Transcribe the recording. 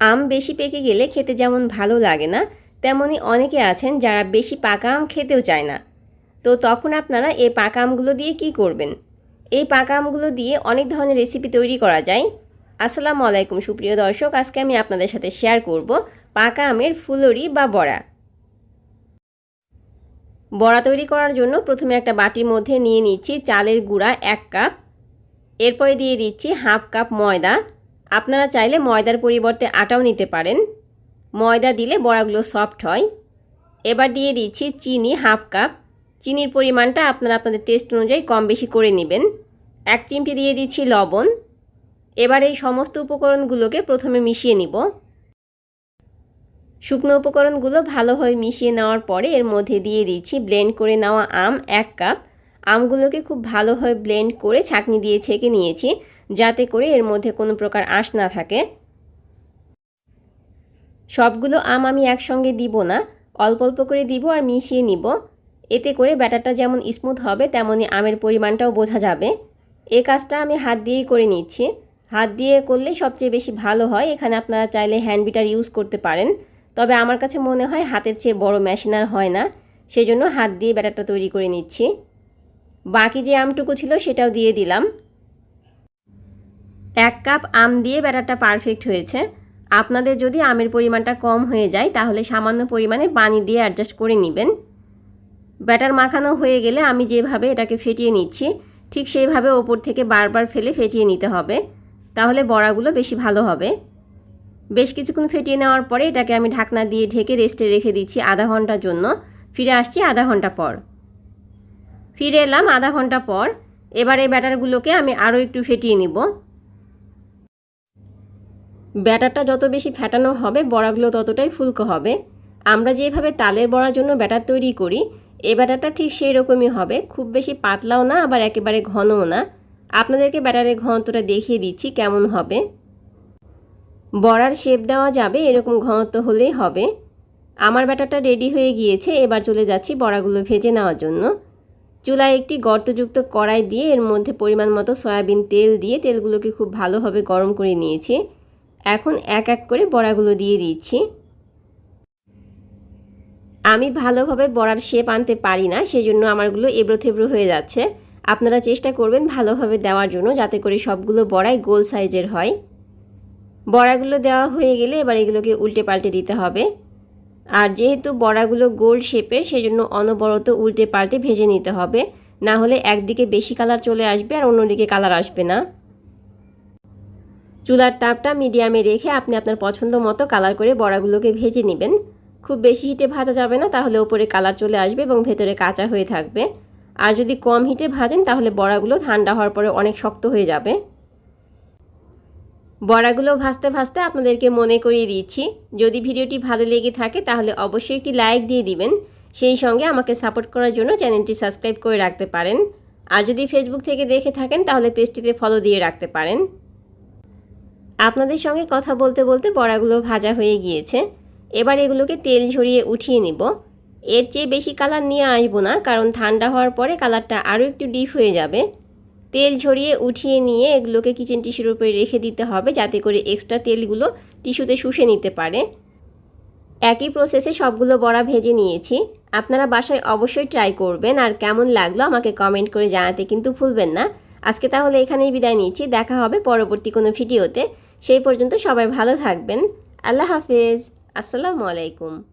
আম বেশি পেকে গেলে খেতে যেমন ভালো লাগে না তেমনই অনেকে আছেন যারা বেশি পাকা আম খেতেও চায় না। তো তখন আপনারা এই পাকা আমগুলো দিয়ে কি করবেন? এই পাকা আমগুলো দিয়ে অনেক ধরনের রেসিপি তৈরি করা যায়। আসসালামু আলাইকুম, সুপ্রিয় দর্শক, আজকে আমি আপনাদের সাথে শেয়ার করব পাকা আমের ফুলরি বা বড়া। বড়া তৈরি করার জন্য প্রথমে একটা বাটির মধ্যে নিয়ে নিচ্ছি চালের গুঁড়া এক কাপ, এরপরে দিয়ে দিচ্ছি হাফ কাপ ময়দা আপনারা চাইলে ময়দার পরিবর্তে আটাও নিতে পারেন। ময়দা দিলে বড়াগুলো সফট হয়। এবার দিয়ে দিচ্ছি চিনি হাফ কাপ। চিনির পরিমাণটা আপনারা আপনাদের টেস্ট অনুযায়ী কম বেশি করে নেবেন। এক চিমটি দিয়ে দিচ্ছি লবণ। এবার এই সমস্ত উপকরণগুলোকে প্রথমে মিশিয়ে নিব। শুকনো উপকরণগুলো ভালোভাবে মিশিয়ে নেওয়ার পরে এর মধ্যে দিয়ে দিচ্ছি ব্লেন্ড করে নেওয়া আম এক কাপ। আমগুলোকে খুব ভালোভাবে ব্লেন্ড করে ছাঁকনি দিয়ে ছেঁকে নিয়েছি, যাতে করে এর মধ্যে কোনো প্রকার আঁশ না থাকে। সবগুলো আম আমি একসঙ্গে দিব না, অল্প অল্প করে দিব আর মিশিয়ে নিব। এতে করে ব্যাটারটা যেমন স্মুথ হবে তেমনই আমের পরিমাণটাও বোঝা যাবে। এ কাজটা আমি হাত দিয়েই করে নিচ্ছি। হাত দিয়ে করলেই সবচেয়ে বেশি ভালো হয়, এখানে আপনারা চাইলে হ্যান্ড বিটার ইউজ করতে পারেন। তবে আমার কাছে মনে হয় হাতের চেয়ে বড় মেশিন আর হয় না সেই জন্য হাত দিয়ে ব্যাটারটা তৈরি করে নিচ্ছি। বাকি যে আমটুকু ছিল সেটাও দিয়ে দিলাম। এক কাপ আম দিয়ে ব্যাটারটা পারফেক্ট হয়েছে। আপনাদের যদি আমের পরিমাণটা কম হয়ে যায়, তাহলে সামান্য পরিমাণে পানি দিয়ে অ্যাডজাস্ট করে নেবেন। ব্যাটার মাখানো হয়ে গেলে আমি যেভাবে এটাকে ফেটিয়ে নিচ্ছি, ঠিক সেইভাবে ওপর থেকে বারবার ফেলে ফেটিয়ে নিতে হবে। তাহলে বড়াগুলো বেশি ভালো হবে। বেশ কিছুক্ষণ ফেটিয়ে নেওয়ার পরে এটাকে আমি ঢাকনা দিয়ে ঢেকে রেস্টে রেখে দিচ্ছি আধা ঘণ্টার জন্য। ফিরে আসছি আধা ঘণ্টা পর। ফিরে এলাম আধা ঘণ্টা পর। এবার এই ব্যাটারগুলোকে আমি আরও একটু ফেটিয়ে নিব। ব্যাটারটা যত বেশি ফেটানো হবে, বড়াগুলো ততটাই ফুলকো হবে। আমরা যেভাবে তালের বড়ার জন্য ব্যাটার তৈরি করি, এ ব্যাটারটা ঠিক সেই রকমই হবে। খুব বেশি পাতলাও না, আবার একেবারে ঘনও না। আপনাদেরকে ব্যাটারের ঘনত্বটা দেখিয়ে দিচ্ছি কেমন হবে। বড়ার শেপ দেওয়া যাবে, এরকম ঘনত্ব হলেই হবে। আমার ব্যাটারটা রেডি হয়ে গিয়েছে, এবার চলে যাচ্ছি বড়াগুলো ভেজে নেওয়ার জন্য। চুলায় একটি গর্তযুক্ত কড়াই দিয়ে এর মধ্যে পরিমাণ মতো সয়াবিন তেল দিয়ে তেলগুলোকে খুব ভালোভাবে গরম করে নিয়েছি। এখন এক এক করে বড়াগুলো দিয়ে দিচ্ছি। আমি ভালোভাবে বড়ার শেপ আনতে পারি না, সেজন্য আমারগুলো এবড়ো থেবড়ো হয়ে যাচ্ছে। আপনারা চেষ্টা করবেন ভালোভাবে দেওয়ার জন্য, যাতে করে সবগুলো বড়াই গোল সাইজের হয়। বড়াগুলো দেওয়া হয়ে গেলে এবার এগুলোকে উল্টে পাল্টে দিতে হবে। আর যেহেতু বড়াগুলো গোল শেপের, সেজন্য অনবরত উল্টে পাল্টে ভেজে নিতে হবে। না হলে একদিকে বেশি কালার চলে আসবে আর অন্যদিকে কালার আসবে না। চুলার তাপটা মিডিয়ামে রেখে আপনি আপনার পছন্দ মতো কালার করে বড়াগুলোকে ভেজে নেবেন। খুব বেশি হিটে ভাজা যাবে না, তাহলে ওপরে কালার চলে আসবে এবং ভেতরে কাঁচা হয়ে থাকবে। আর যদি কম হিটে ভাজেন, তাহলে বড়াগুলো ঠান্ডা হওয়ার পরে অনেক শক্ত হয়ে যাবে। বড়াগুলো ভাজতে ভাসতে আপনাদেরকে মনে করিয়ে দিচ্ছি। যদি ভিডিওটি ভালো লেগে থাকে তাহলে অবশ্যই একটি লাইক দিয়ে দিবেন। সেই সঙ্গে আমাকে সাপোর্ট করার জন্য চ্যানেলটি সাবস্ক্রাইব করে রাখতে পারেন। আর যদি ফেসবুক থেকে দেখে থাকেন তাহলে পেজটিতে ফলো দিয়ে রাখতে পারেন। আপনাদের সঙ্গে কথা বলতে বলতে বড়াগুলো ভাজা হয়ে গিয়েছে। এবার এগুলোকে তেল ঝরিয়ে উঠিয়ে নিব। এর চেয়ে বেশি কালার নিয়ে আসব না, কারণ ঠান্ডা হওয়ার পরে কালারটা আরও একটু ডিপ হয়ে যাবে। তেল ঝরিয়ে উঠিয়ে নিয়ে এগুলোকে কিচেন টিস্যুর উপরে রেখে দিতে হবে যাতে করে এক্সট্রা তেলগুলো টিস্যুতে শুষে নিতে পারে। একই প্রসেসে সবগুলো বড়া ভেজে নিয়েছি। আপনারা বাসায় অবশ্যই ট্রাই করবেন আর কেমন লাগল আমাকে কমেন্ট করে জানাতে কিন্তু ভুলবেন না। আজকে তাহলে এখানেই বিদায় নিচ্ছি। দেখা হবে পরবর্তী কোনো ভিডিওতে সেই পর্যন্ত সবাই ভালো থাকবেন। আল্লাহ হাফেজ। আসসালামু আলাইকুম।